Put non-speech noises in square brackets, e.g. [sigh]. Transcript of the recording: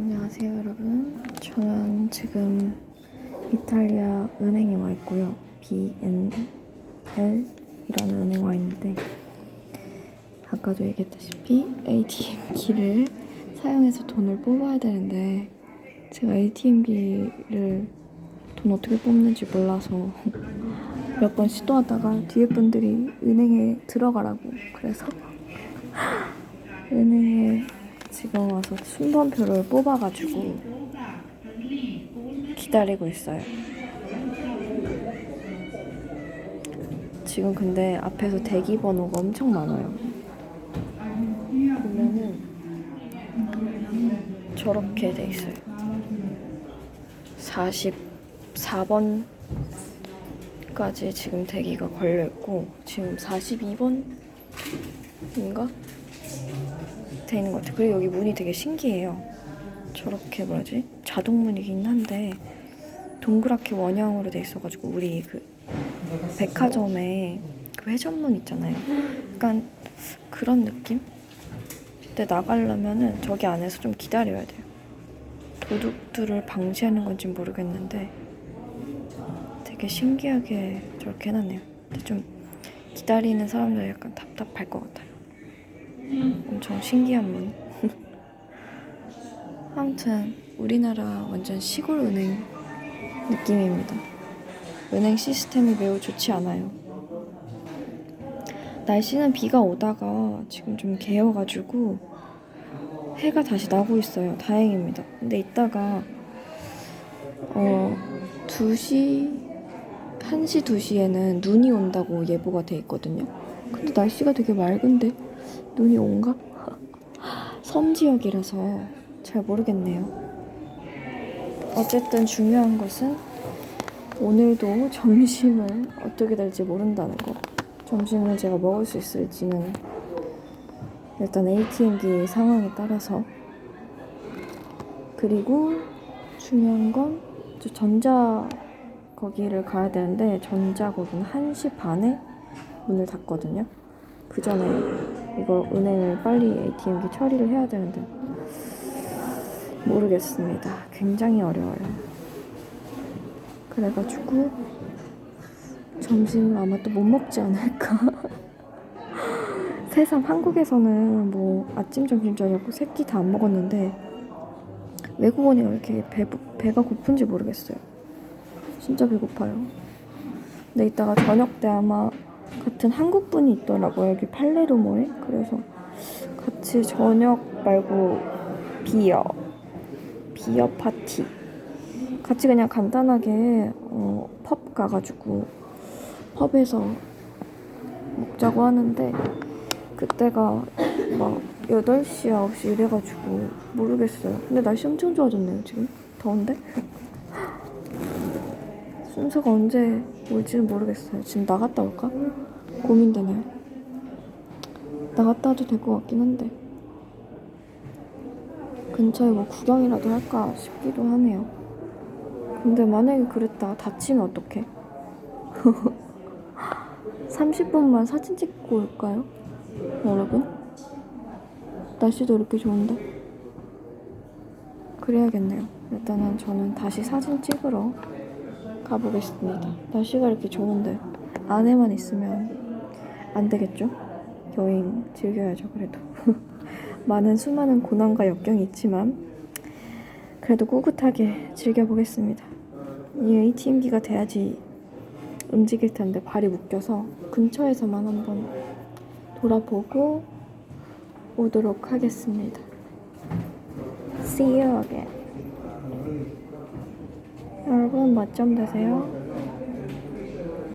안녕하세요 여러분. 저는 지금 이탈리아 은행에 와 있고요. BNL이라는 은행 와 있는데 아까도 얘기했다시피 ATM기를 사용해서 돈을 뽑아야 되는데 제가 ATM기를 돈 어떻게 뽑는지 몰라서 몇 번 시도하다가 뒤에 분들이 은행에 들어가라고 그래서 [laughs] 은행에 지금 와서 순번표를 뽑아가지고 기다리고 있어요. 지금 근데 앞에서 대기 번호가 엄청 많아요. 보면은 저렇게 돼 있어요. 44번 까지 지금 대기가 걸려 있고 지금 42번인가? 돼 있는 것 같아요. 그리고 여기 문이 되게 신기해요. 저렇게 뭐라지? 자동 문이긴 한데 동그랗게 원형으로 돼 있어가지고 우리 그 백화점에 그 회전문 있잖아요. 약간 그런 느낌? 근데 나가려면은 저기 안에서 좀 기다려야 돼요. 도둑들을 방지하는 건지 모르겠는데 되게 신기하게 저렇게 해놨네요. 근데 좀 기다리는 사람들 약간 답답할 것 같아요. 엄청 신기한 문. [laughs] 아무튼 우리나라 완전 시골 은행 느낌입니다. 은행 시스템이 매우 좋지 않아요. 날씨는 비가 오다가 지금 좀 개어가지고 해가 다시 나고 있어요. 다행입니다. 근데 이따가 어 2시 1시 2시에는 눈이 온다고 예보가 돼 있거든요. 근데 날씨가 되게 맑은데 눈이 온가? 섬 지역이라서 잘 모르겠네요. 어쨌든 중요한 것은 오늘도 점심을 어떻게 될지 모른다는 거. 점심을 제가 먹을 수 있을지는 일단 ATM기 상황에 따라서 그리고 중요한 건 저 전자 거기를 가야 되는데 전자 거기는 1시 반에 문을 닫거든요. 그 전에 이거 은행을 빨리 ATM기 처리를 해야 되는데 모르겠습니다. 굉장히 어려워요. 그래가지고 점심을 아마 또 못 먹지 않을까. [laughs] 세상 한국에서는 뭐 아침, 점심, 저녁 세끼 다 안 먹었는데 외국인이 왜 이렇게 배, 배가 고픈지 모르겠어요. 진짜 배고파요. 근데 이따가 저녁 때 아마 같은 한국 분이 있더라고요. 여기 팔레르모에. 그래서 같이 저녁 말고 비어, 비어 파티. 같이 그냥 간단하게 어, 펍 가가지고 펍에서 먹자고 하는데 그때가 막 8시, 9시 이래가지고 모르겠어요. 근데 날씨 엄청 좋아졌네요, 지금. 더운데? 순서가 언제 올지는 모르겠어요. 지금 나갔다 올까? 고민되네요. 나갔다 와도 될 것 같긴 한데. 근처에 뭐 구경이라도 할까 싶기도 하네요. 근데 만약에 그랬다 다치면 어떡해? [laughs] 30분만 사진 찍고 올까요? 여러분? 날씨도 이렇게 좋은데? 그래야겠네요. 일단은 저는 다시 사진 찍으러 가보겠습니다. 날씨가 이렇게 좋은데 안에만 있으면 안 되겠죠? 여행 즐겨야죠, 그래도. [laughs] 많은 수많은 고난과 역경이 있지만 그래도 꿋꿋하게 즐겨보겠습니다. 이 ATM기가 돼야지 움직일 텐데 발이 묶여서 근처에서만 한번 돌아보고 오도록 하겠습니다. See you again. 여러분 멋점 되세요.